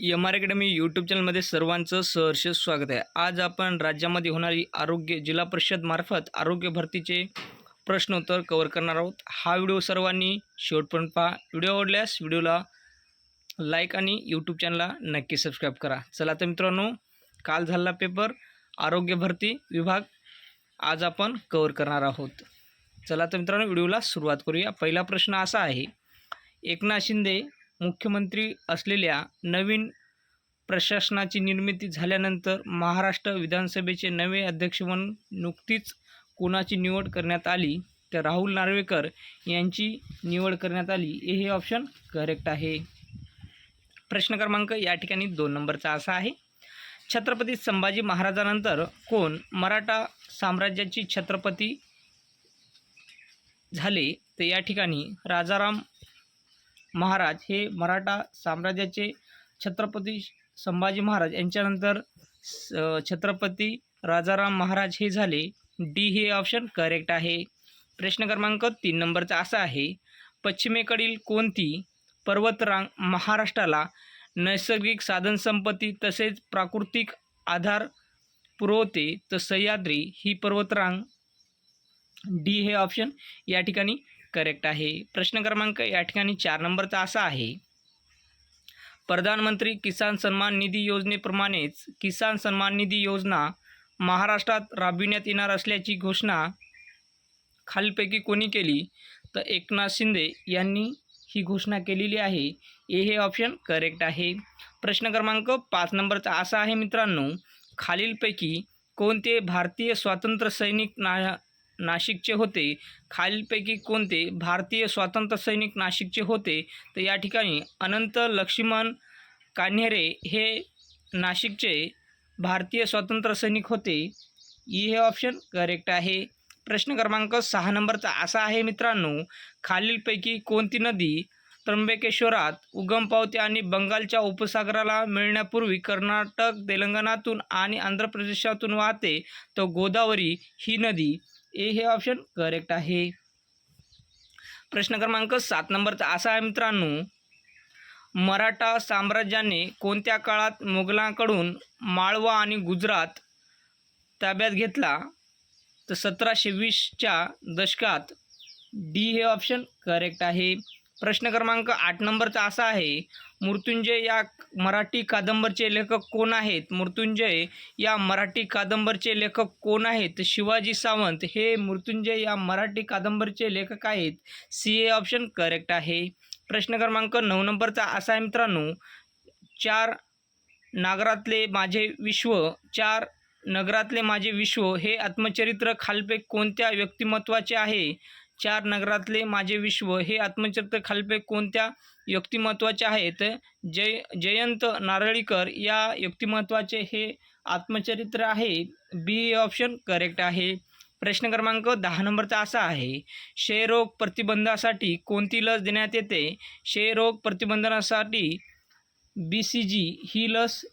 M R academy YouTube चॅनलमध्ये सर्वांचं सहर्ष स्वागत आहे. आज आपण राज्यामध्ये होणारी आरोग्य जिल्हा परिषद मार्फत आरोग्य भरतीचे प्रश्नोत्तर कवर करणार आहोत. हा व्हिडिओ सर्वांनी शेवटपर्यंत पहा. व्हिडिओ आवडल्यास व्हिडिओला लाईक आणि यूट्यूब चॅनलला नक्की सबस्क्राईब करा. चला तर मित्रांनो काल झालेला पेपर आरोग्य भरती विभाग आज आपण कवर करणार आहोत. चला तर मित्रांनो व्हिडिओला सुरुवात करूया. पहिला प्रश्न असा आहे एकनाथ शिंदे मुख्यमंत्री असलेल्या नवीन प्रशासनाची निर्मिती झाल्यानंतर महाराष्ट्र विधानसभेचे नवे अध्यक्ष म्हणून नुकतीच कोणाची निवड करण्यात आली? तर राहुल नार्वेकर यांची निवड करण्यात आली. हे हे ऑप्शन करेक्ट आहे. प्रश्न क्रमांक या ठिकाणी दोन नंबरचा असा आहे. छत्रपती संभाजी महाराजानंतर कोण मराठा साम्राज्याची छत्रपती झाले? तर या ठिकाणी राजाराम महाराज हे मराठा साम्राज्याचे छत्रपती संभाजी महाराज. यांच्यानंतर स- छत्रपती राजाराम महाराज हे झाले. डी हे ऑप्शन करेक्ट आहे. प्रश्न क्रमांक तीन नंबरचा असा आहे. पश्चिमेकडील कोणती पर्वतरांग महाराष्ट्राला नैसर्गिक साधनसंपत्ती तसेच प्राकृतिक आधार पुरवते? तर सह्याद्री ही पर्वतरांग. डी हे ऑप्शन या ठिकाणी करेक्ट आहे. प्रश्न क्रमांक या ठिकाणी चार नंबरचा असा आहे. प्रधानमंत्री किसान सन्मान निधी योजनेप्रमाणेच किसान सन्मान निधी योजना महाराष्ट्रात राबविण्यात येणार असल्याची घोषणा खालीलपैकी कोणी केली? तर एकनाथ शिंदे यांनी ही घोषणा केलेली आहे. ए हे ऑप्शन करेक्ट आहे. प्रश्न क्रमांक पाच नंबरचा असा आहे मित्रांनो. खालीलपैकी कोणते भारतीय स्वातंत्र्य सैनिक ना नाशिकचे होते. खालीलपैकी कोणते भारतीय स्वातंत्र्य सैनिक नाशिकचे होते? तर या ठिकाणी अनंत लक्ष्मण कान्हेरे हे नाशिकचे भारतीय स्वातंत्र्य सैनिक होते. ई हे ऑप्शन करेक्ट आहे. प्रश्न क्रमांक सहा नंबरचा असा आहे मित्रांनो खालीलपैकी कोणती नदी त्र्यंबकेश्वरात उगम पावते आणि बंगालच्या उपसागराला मिळण्यापूर्वी कर्नाटक तेलंगणातून आणि आंध्र प्रदेशातून वाहते तर गोदावरी ही नदी ए हे ऑप्शन करेक्ट आहे. प्रश्न क्रमांक सात नंबरचा असा आहे मित्रांनो. मराठा साम्राज्याने कोणत्या काळात मुघलांकडून माळवा आणि गुजरात ताब्यात घेतला? तर सतराशे वीसच्या दशकात डी हे ऑप्शन करेक्ट आहे. प्रश्न क्रमांक आठ नंबरचा असा आहे मृत्युंजय या मराठी कादंबरचे लेखक कोण आहेत? मृत्युंजय या मराठी कादंबरचे लेखक कोण आहेत? शिवाजी सावंत हे मृत्युंजय या मराठी कादंबरीचे लेखक आहेत. सी ए ऑप्शन करेक्ट आहे. प्रश्न क्रमांक नऊ नंबरचा असा आहे मित्रांनो चार नागरातले माझे विश्व चार नगरातले माझे विश्व हे आत्मचरित्र खालपे कोणत्या व्यक्तिमत्वाचे आहे? चार नगरातले माझे विश्व हे आत्मचरित्र खालपे कोणत्या व्यक्तिमत्वाचे आहेत? जय जयंत नारळीकर या व्यक्तिमत्वाचे हे आत्मचरित्र आहे. बी ऑप्शन करेक्ट आहे. प्रश्न क्रमांक दहा नंबरचा असा आहे. क्षयरोग प्रतिबंधासाठी कोणती लस देण्यात येते? क्षयरोग प्रतिबंधनासाठी बी सी जी ही लस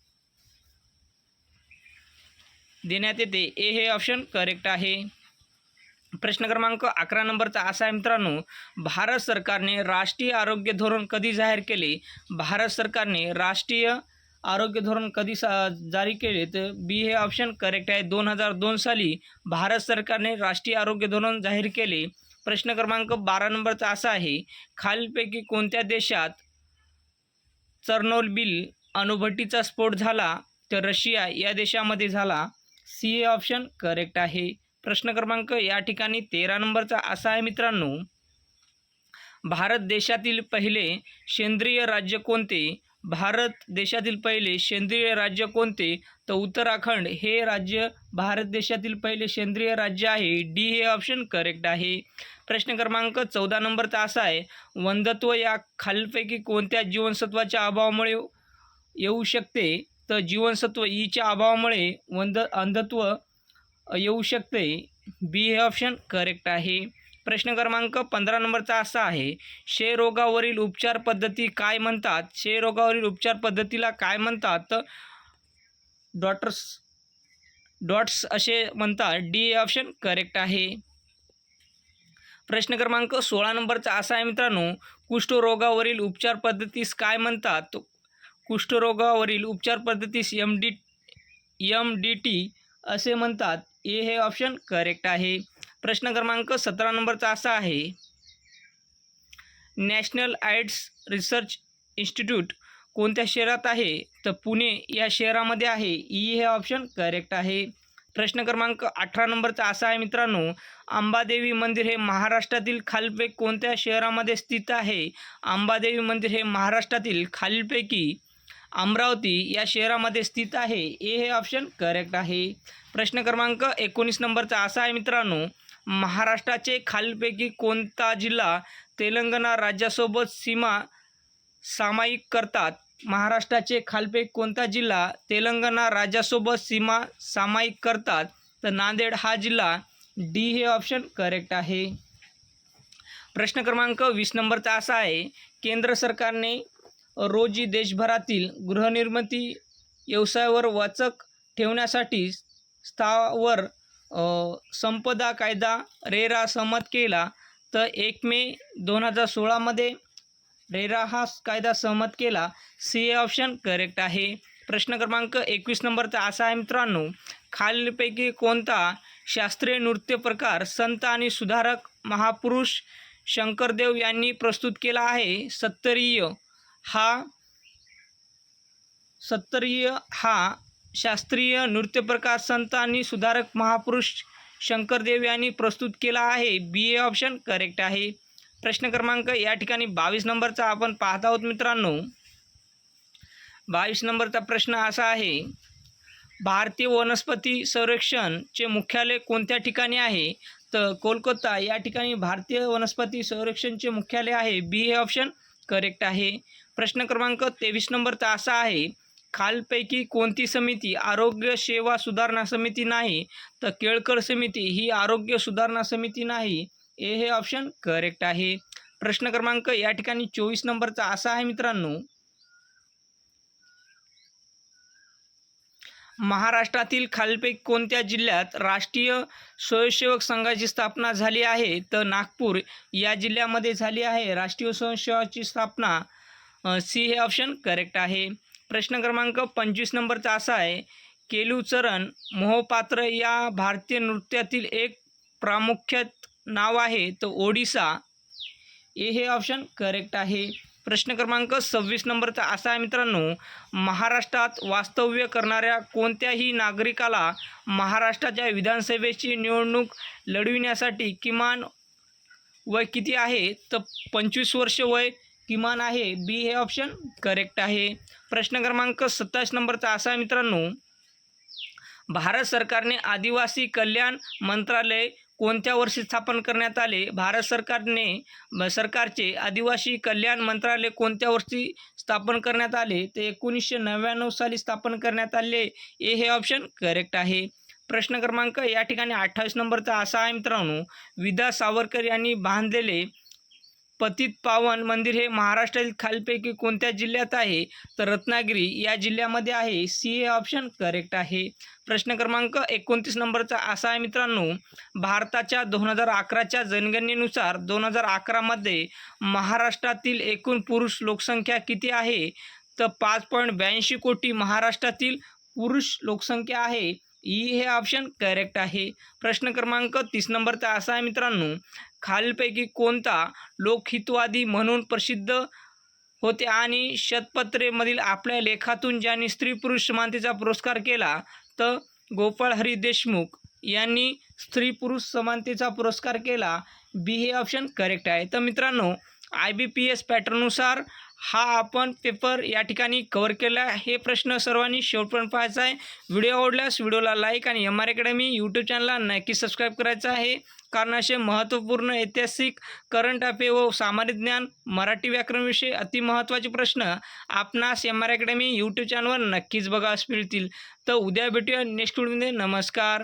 देण्यात येते. ए हे ऑप्शन करेक्ट आहे. प्रश्न क्रमांक अकरा नंबरचा असा आहे मित्रांनो भारत सरकारने राष्ट्रीय आरोग्य धोरण कधी जाहीर केले? भारत सरकारने राष्ट्रीय आरोग्य धोरण कधी सा जारी केले? तर बी हे ऑप्शन करेक्ट आहे. दोन हजार दोन साली भारत सरकारने राष्ट्रीय आरोग्य धोरण जाहीर केले. प्रश्न क्रमांक बारा नंबरचा असा आहे खालीलपैकी कोणत्या देशात चर्नोलबिल अणुभट्टीचा स्फोट झाला? तर रशिया या देशामध्ये झाला. सी ए ऑप्शन करेक्ट आहे. प्रश्न क्रमांक या ठिकाणी तेरा नंबरचा असा आहे मित्रांनो. भारत देशातील पहिले सेंद्रिय राज्य कोणते? भारत देशातील पहिले सेंद्रिय राज्य कोणते? तर उत्तराखंड हे राज्य भारत देशातील पहिले सेंद्रिय राज्य आहे. डी हे ऑप्शन करेक्ट आहे. प्रश्न क्रमांक चौदा नंबरचा असा आहे. वंधत्व या खालीलपैकी कोणत्या जीवनसत्वाच्या अभावामुळे येऊ शकते? तर जीवनसत्व ईच्या अभावामुळे वंद अंधत्व येऊ शकते. बी हे ऑप्शन करेक्ट आहे. प्रश्न क्रमांक पंधरा नंबरचा असा आहे क्षयरोगावरील उपचार पद्धती काय म्हणतात? क्षयरोगावरील उपचार पद्धतीला काय म्हणतात? डॉटर्स डॉट्स असे म्हणतात. डी हे ऑप्शन करेक्ट आहे. प्रश्न क्रमांक सोळा नंबरचा असा आहे मित्रांनो कुष्ठरोगावरील उपचार पद्धतीस काय म्हणतात? कुष्ठरोगावरील उपचार पद्धतीस M D M D T असे म्हणतात. ए हे ऑप्शन करेक्ट आहे. प्रश्न क्रमांक सतरा नंबरचा असा आहे. नॅशनल आईड्स रिसर्च इन्स्टिट्यूट कोणत्या शहरात आहे? तर पुणे या शहरामध्ये आहे. ई हे ऑप्शन करेक्ट आहे. प्रश्न क्रमांक अठरा नंबरचा असा आहे मित्रांनो. अंबादेवी मंदिर हे महाराष्ट्रातील खालीलपैकी कोणत्या शहरामध्ये स्थित आहे? अंबादेवी मंदिर हे महाराष्ट्रातील खालीलपैकी अमरावती या शहरामध्ये स्थित आहे. ए हे ऑप्शन करेक्ट आहे. प्रश्न क्रमांक एकोणीस नंबरचा असा आहे मित्रांनो. महाराष्ट्राचे खालीलपैकी कोणता जिल्हा तेलंगणा राज्यासोबत सीमा सामायिक करतात? महाराष्ट्राचे खालपैकी कोणता जिल्हा तेलंगणा राज्यासोबत सीमा सामायिक करतात? तर नांदेड हा जिल्हा डी हे ऑप्शन करेक्ट आहे. प्रश्न क्रमांक वीस नंबरचा असा आहे. केंद्र सरकारने रोजी देशभरातील गृहनिर्मिती व्यवसायावर वचक ठेवण्यासाठी स्थावर संपदा कायदा रेरा सहमत केला तर एक मे दोन हजार सोळामध्ये रेरा हा कायदा सहमत केला. सी ए ऑप्शन करेक्ट आहे. प्रश्न क्रमांक एकवीस नंबरचा असा आहे मित्रांनो खालीलपैकी कोणता शास्त्रीय नृत्य प्रकार संत आणि सुधारक महापुरुष शंकरदेव यांनी प्रस्तुत केला आहे? सत्तरीय हा सत्तरीय हा शास्त्रीय नृत्यप्रकार संत आणि सुधारक महापुरुष शंकरदेव यांनी प्रस्तुत केला आहे. बी ए ऑप्शन करेक्ट आहे. प्रश्न क्रमांक या ठिकाणी बावीस नंबरचा आपण पाहत आहोत मित्रांनो. बावीस नंबरचा प्रश्न असा आहे. भारतीय वनस्पती संरक्षणचे मुख्यालय कोणत्या ठिकाणी आहे? तर कोलकाता या ठिकाणी भारतीय वनस्पती संरक्षणचे मुख्यालय आहे. बी हे ऑप्शन करेक्ट आहे. प्रश्न क्रमांक तेवीस नंबरचा असा आहे खालपैकी कोणती समिती आरोग्य सेवा सुधारणा समिती नाही तर केळकर समिती ही आरोग्य सुधारणा समिती नाही. ए हे ऑप्शन करेक्ट आहे. प्रश्न क्रमांक या ठिकाणी चोवीस नंबरचा असा आहे मित्रांनो. महाराष्ट्रातील खालपैकी कोणत्या जिल्ह्यात राष्ट्रीय स्वयंसेवक संघाची स्थापना झाली आहे? तर नागपूर या जिल्ह्यामध्ये झाली आहे. राष्ट्रीय स्वयंसेवाची स्थापना सी हे ऑप्शन करेक्ट आहे. प्रश्न क्रमांक पंचवीस नंबरचा असा आहे केलुचरण मोहपात्र या भारतीय नृत्यातील एक प्रामुख्यात नाव आहे तर ओडिसा. ए हे ऑप्शन करेक्ट आहे. प्रश्न क्रमांक सव्वीस नंबरचा असा आहे मित्रांनो महाराष्ट्रात वास्तव्य करणाऱ्या कोणत्याही नागरिकाला महाराष्ट्राच्या विधानसभेची निवडणूक लढविण्यासाठी किमान वय किती आहे? तर पंचवीस वर्ष वय किमान आहे. बी हे ऑप्शन करेक्ट आहे. प्रश्न क्रमांक सत्तावीस नंबरचा असा आहे मित्रांनो. भारत सरकारने आदिवासी कल्याण मंत्रालय कोणत्या वर्षी स्थापन करण्यात आले? भारत सरकारने सरकारचे आदिवासी कल्याण मंत्रालय कोणत्या वर्षी स्थापन करण्यात आले? ते एकोणीसशे नव्याण्णव साली स्थापन करण्यात आले. ए हे ऑप्शन करेक्ट आहे. प्रश्न क्रमांक या ठिकाणी अठ्ठावीस नंबरचा असा आहे मित्रांनो. विदा सावरकर यांनी बांधलेले पतित पावन मंदिर हे महाराष्ट्रातील खालीलपैकी कोणत्या जिल्ह्यात आहे? तर रत्नागिरी या जिल्ह्यामध्ये आहे. सी हे ऑप्शन करेक्ट आहे. प्रश्न क्रमांक एकोणतीस नंबरचा असा आहे मित्रांनो. भारताच्या दोन हजार अकराच्या जनगणनेनुसार दोन हजार अकरामध्ये महाराष्ट्रातील एकूण पुरुष लोकसंख्या किती आहे? तर पाच पॉईंट ब्याऐंशी कोटी महाराष्ट्रातील पुरुष लोकसंख्या आहे. ई हे ऑप्शन करेक्ट आहे. प्रश्न क्रमांक तीस नंबरचा असा आहे मित्रांनो. खालीलपैकी कोणता लोकहितवादी म्हणून प्रसिद्ध होते? आणि शतपत्रेमधील आपल्या लेखातून ज्यांनी स्त्री पुरुष समानतेचा पुरस्कार केला तर गोपाळ हरी देशमुख यांनी स्त्री पुरुष समानतेचा पुरस्कार केला. बी हे ऑप्शन करेक्ट आहे. तर मित्रांनो आय बी पी एस पॅटर्ननुसार हा आपण पेपर या ठिकाणी कवर केला हे प्रश्न सर्वांनी शेवटपर्यंत पाहायचा आहे. व्हिडिओ आवडल्यास व्हिडिओला लाईक आणि एम आर अकॅडमी यूट्यूब चॅनलला नक्की सबस्क्राईब करायचं आहे. कारण असे महत्त्वपूर्ण ऐतिहासिक करंट अफेअर व सामान्य ज्ञान मराठी व्याकरणविषयी अतिमहत्त्वाचे प्रश्न आपणास एम आर अकॅडमी यूट्यूब चॅनलवर नक्कीच बघास मिळतील. तर उद्या भेटूया नेक्स्ट व्हिडिओमध्ये नमस्कार.